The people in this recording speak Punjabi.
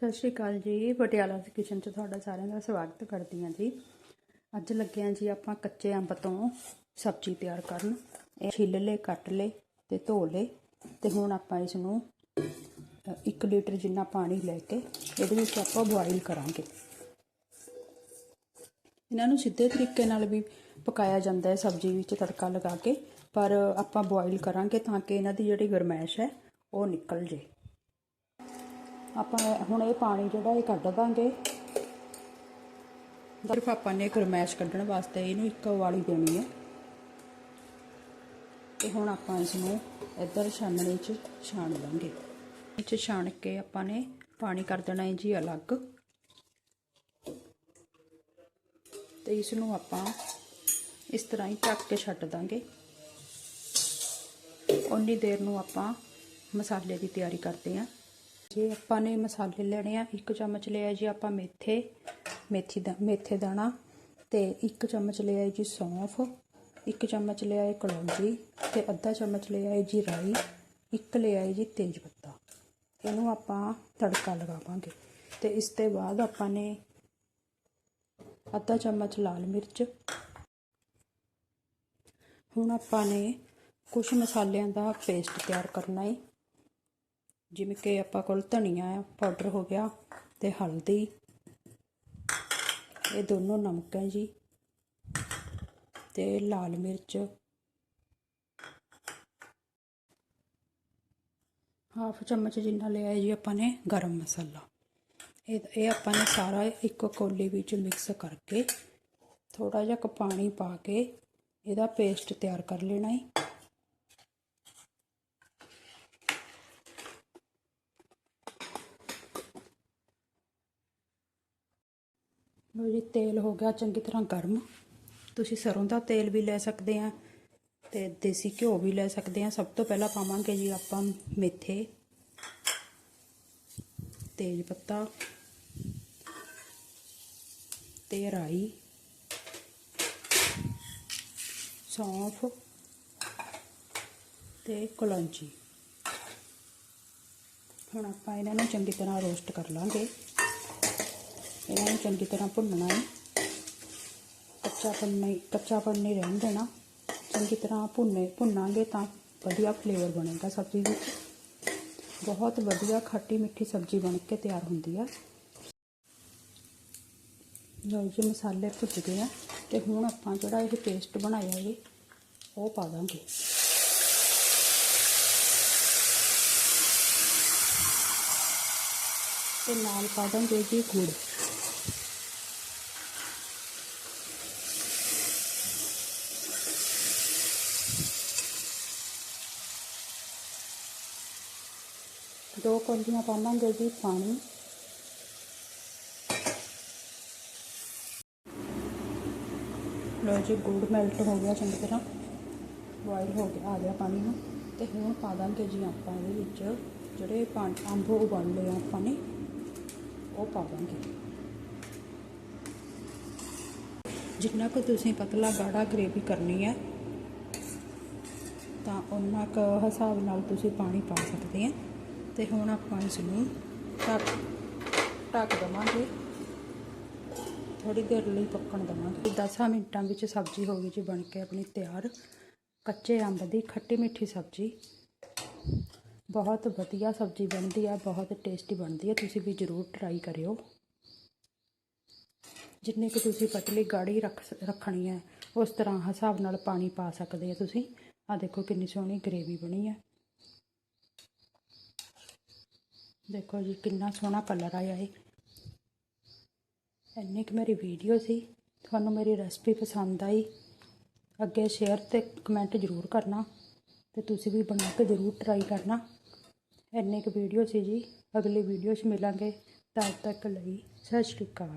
ਸਤਿ ਸ਼੍ਰੀ ਅਕਾਲ ਜੀ। ਪਟਿਆਲਾ ਕਿਚਨ 'ਚ ਤੁਹਾਡਾ ਸਾਰਿਆਂ ਦਾ ਸਵਾਗਤ ਕਰਦੀ ਹਾਂ ਜੀ। ਅੱਜ ਲੱਗੇ ਹਾਂ ਜੀ ਆਪਾਂ ਕੱਚੇ ਅੰਬ ਤੋਂ ਸਬਜ਼ੀ ਤਿਆਰ ਕਰਨ। ਇਹ ਛਿੱਲ ਲਏ, ਕੱਟ ਲਏ ਤੇ ਧੋ ਲਏ ਤੇ ਹੁਣ ਆਪਾਂ ਇਸ ਨੂੰ 1 ਲੀਟਰ ਜਿੰਨਾ ਪਾਣੀ ਲੈ ਕੇ ਇਹਦੇ ਵਿੱਚ ਆਪਾਂ ਬੋਇਲ ਕਰਾਂਗੇ। ਇਹਨਾਂ ਨੂੰ ਸਿੱਧੇ ਤਰੀਕੇ ਨਾਲ ਵੀ ਪਕਾਇਆ ਜਾਂਦਾ ਹੈ, ਸਬਜ਼ੀ ਵਿੱਚ ਤੜਕਾ ਲਗਾ ਕੇ, ਪਰ ਆਪਾਂ ਬੋਇਲ ਕਰਾਂਗੇ ਤਾਂ ਕਿ ਇਹਨਾਂ ਦੀ ਜਿਹੜੀ ਗਰਮੈਸ਼ ਹੈ, ਉਹ ਨਿਕਲ ਜੇ ਆਪਾਂ ਹੁਣ ਇਹ ਪਾਣੀ ਜਿਹੜਾ ਇਹ ਕੱਢ ਦਾਂਗੇ। ਸਿਰਫ ਆਪਾਂ ਨੇ ਗਰਮੈਸ਼ ਕੱਢਣ ਵਾਸਤੇ ਇਹਨੂੰ ਇੱਕ ਉਬਾਲੀ ਦੇਣੀ ਹੈ। ਤੇ ਹੁਣ ਆਪਾਂ ਇਸ ਨੂੰ ਇੱਧਰ ਛਾਨਣੀ 'ਚ ਛਾਣ ਲਾਂਗੇ। ਇਹ 'ਚ ਛਾਣ ਕੇ ਆਪਾਂ ਨੇ ਪਾਣੀ ਕਰ ਦੇਣਾ ਹੈ ਜੀ ਅਲੱਗ। ਤੇ ਇਸ ਨੂੰ ਆਪਾਂ ਇਸ ਤਰ੍ਹਾਂ ਹੀ ਢੱਕ ਕੇ ਛੱਡ ਦਾਂਗੇ। ਉਨੀ ਦੇਰ ਨੂੰ ਆਪਾਂ ਮਸਾਲੇ ਦੀ ਤਿਆਰੀ ਕਰਦੇ ਹਾਂ। ਜੇ ਆਪਾਂ ਨੇ ਮਸਾਲੇ ਲੈਣੇ ਆ, ਇੱਕ ਚਮਚ ਲਿਆ ਜੀ ਆਪਾਂ ਮੇਥੇ, ਮੇਥੀ ਦਾ, ਮੇਥੇ ਦਾਣਾ ਤੇ ਇੱਕ ਚਮਚ ਲਿਆ ਜੀ ਸੌਂਫ, ਇੱਕ ਚਮਚ ਲਿਆ ਹੈ ਕਲੌਂਜੀ ਤੇ ਅੱਧਾ ਚਮਚ ਲਿਆ ਹੈ ਜੀ ਰਾਈ, ਇੱਕ ਲਿਆ ਹੈ ਜੀ ਤੇਜ ਪੱਤਾ ਇਹਨੂੰ ਆਪਾਂ ਤੜਕਾ ਲਗਾਵਾਂਗੇ ਤੇ ਇਸ ਤੋਂ ਬਾਅਦ ਆਪਾਂ ਨੇ ਅੱਧਾ ਚਮਚ ਲਾਲ ਮਿਰਚ। ਹੁਣ ਆਪਾਂ ਨੇ ਕੁਝ ਮਸਾਲਿਆਂ ਦਾ ਪੇਸਟ ਤਿਆਰ ਕਰਨਾ ਹੈ ਜਿਵੇਂ ਕਿ ਆਪਾਂ ਕੋਲ ਧਨੀਆ ਪਾਊਡਰ ਹੋ ਗਿਆ ਤੇ ਹਲਦੀ। ਇਹ ਦੋਨੋਂ ਨਮਕ ਹੈ ਜੀ। ਤੇ ਲਾਲ ਮਿਰਚ। ਹਾਫ ਚਮਚ ਜਿੰਨਾ ਲਿਆ ਜੀ ਆਪਾਂ ਨੇ ਗਰਮ ਮਸਾਲਾ। ਇਹ ਇਹ ਆਪਾਂ ਨੇ ਸਾਰਾ ਇੱਕ ਕੋਲੀ ਵਿੱਚ ਮਿਕਸ ਕਰਕੇ ਥੋੜਾ ਜਿਹਾ ਪਾਣੀ ਪਾ ਕੇ ਇਹਦਾ ਪੇਸਟ ਤਿਆਰ ਕਰ ਲੈਣਾ ਹੈ ਲੋ ਜੀ, ਤੇਲ ਹੋ ਗਿਆ ਚੰਗੀ ਤਰ੍ਹਾਂ ਗਰਮ। ਤੁਸੀਂ ਸਰੋਂ ਦਾ ਤੇਲ ਵੀ ਲੈ ਸਕਦੇ ਆ ਤੇ ਦੇਸੀ ਘਿਓ ਵੀ ਲੈ ਸਕਦੇ ਆ। ਸਭ ਤੋਂ ਪਹਿਲਾਂ ਪਾਵਾਂਗੇ ਜੀ ਆਪਾਂ ਮੇਥੇ, ਤੇਜ ਪੱਤਾ ਤੇ ਰਾਈ, ਸੌਂਫ ਤੇ ਕਲੌਂਜੀ ਹੁਣ ਆਪਾਂ ਇਹਨਾਂ ਨੂੰ ਚੰਗੀ ਤਰ੍ਹਾਂ ਰੋਸਟ ਕਰ ਲਾਂਗੇ। ਇਹਨਾਂ ਨੂੰ ਚੰਗੀ ਤਰ੍ਹਾਂ ਭੁੰਨਣਾ ਹੈ। ਕੱਚਾਪਨ ਨਹੀਂ ਕੱਚਾਪਨ ਨਹੀਂ ਰਹਿਣ ਦੇਣਾ। ਚੰਗੀ ਤਰ੍ਹਾਂ ਭੁੰਨੇ, ਭੁੰਨਾਂਗੇ ਤਾਂ ਵਧੀਆ ਫਲੇਵਰ ਬਣੇਗਾ ਸਬਜ਼ੀ ਵਿੱਚ। ਬਹੁਤ ਵਧੀਆ ਖੱਟੀ ਮਿੱਠੀ ਸਬਜ਼ੀ ਬਣ ਕੇ ਤਿਆਰ ਹੁੰਦੀ ਆ। ਲਓ ਜੀ, ਮਸਾਲੇ ਭੁੱਜ ਗਏ ਆ ਤੇ ਹੁਣ ਆਪਾਂ ਜਿਹੜਾ ਇਹ ਪੇਸਟ ਬਣਾਇਆ ਹੈ ਉਹ ਪਾ ਦਾਂਗੇ। ਤੇ ਨਾਲ ਪਾ ਦਾਂਗੇ ਜੀ ਗੁੜ। ਦੋ ਕੌਲੀਆਂ ਪਾਵਾਂਗੇ ਜੀ ਪਾਣੀ। ਲੋ ਜੀ, ਗੁੜ ਮੈਲਟ ਹੋ ਗਿਆ ਚੰਗੀ ਤਰ੍ਹਾਂ। ਬੋਇਲ ਹੋ ਗਿਆ, ਆ ਗਿਆ ਪਾਣੀ ਨੂੰ। ਤੇ ਹੁਣ ਪਾ ਦਾਂਗੇ ਜੀ ਆਪਾਂ ਇਹਦੇ ਵਿੱਚ ਜਿਹੜੇ ਪਾਣੀ ਅੰਬ ਉਬਾਲ ਲਏ ਆਪਾਂ ਨੇ, ਉਹ ਪਾ ਦਾਂਗੇ। ਜਿੰਨਾ ਕੁ ਤੁਸੀਂ ਪਤਲਾ ਗਾੜਾ ਗ੍ਰੇਵੀ ਕਰਨੀ ਹੈ, ਤਾਂ ਉਹਨਾਂ ਕੁ ਹਿਸਾਬ ਨਾਲ ਤੁਸੀਂ ਪਾਣੀ ਪਾ ਸਕਦੇ ਆ ਤੇ ਹੁਣ ਆਪਾਂ ਇਸ ਨੂੰ ਢੱਕ ਢੱਕ ਦਵਾਂਗੇ। ਥੋੜੀ ਦੇਰ ਲਈ ਪੱਕਣ ਦਵਾਂਗੇ। 10 ਮਿੰਟਾਂ ਵਿੱਚ ਸਬਜ਼ੀ ਹੋ ਗਈ ਜੀ, ਬਣ ਕੇ ਆਪਣੀ ਤਿਆਰ। ਕੱਚੇ ਅੰਬ ਦੀ ਖੱਟੀ ਮਿੱਠੀ ਸਬਜ਼ੀ। ਬਹੁਤ ਵਧੀਆ ਸਬਜ਼ੀ ਬਣਦੀ ਆ, ਬਹੁਤ ਟੇਸਟੀ ਬਣਦੀ ਹੈ ਤੁਸੀਂ ਵੀ ਜ਼ਰੂਰ ਟਰਾਈ ਕਰਿਓ। ਜਿੰਨੇ ਕਿ ਤੁਸੀਂ ਪਤਲੀ ਗਾੜੀ ਰੱਖ ਰੱਖਣੀ ਹੈ ਉਸ ਤਰ੍ਹਾਂ ਹਿਸਾਬ ਨਾਲ ਪਾਣੀ ਪਾ ਸਕਦੇ ਆ ਤੁਸੀਂ। ਆ ਦੇਖੋ ਕਿੰਨੀ ਸੋਹਣੀ ਗ੍ਰੇਵੀ ਬਣੀ ਹੈ ਦੇਖੋ ਜੀ, ਕਿੰਨਾ ਸੋਹਣਾ ਕਲਰ ਆਇਆ ਹੈ ਇੰਨੀ ਕਿ ਮੇਰੀ ਵੀਡੀਓ ਸੀ, ਤੁਹਾਨੂੰ ਮੇਰੀ ਰੈਸਪੀ ਪਸੰਦ ਆਈ, ਅੱਗੇ ਸ਼ੇਅਰ ਤੇ ਕਮੈਂਟ ਜ਼ਰੂਰ ਕਰਨਾ ਤੇ ਤੁਸੀਂ ਵੀ ਬਣਾ ਕੇ ਜ਼ਰੂਰ ਟਰਾਈ ਕਰਨਾ। ਇੰਨੀ ਕੁ ਵੀਡੀਓ ਸੀ ਜੀ, ਅਗਲੀ ਵੀਡੀਓ 'ਚ ਮਿਲਾਂਗੇ। ਤਦ ਤੱਕ ਲਈ, ਸਤਿ ਸ਼੍ਰੀ ਅਕਾਲ।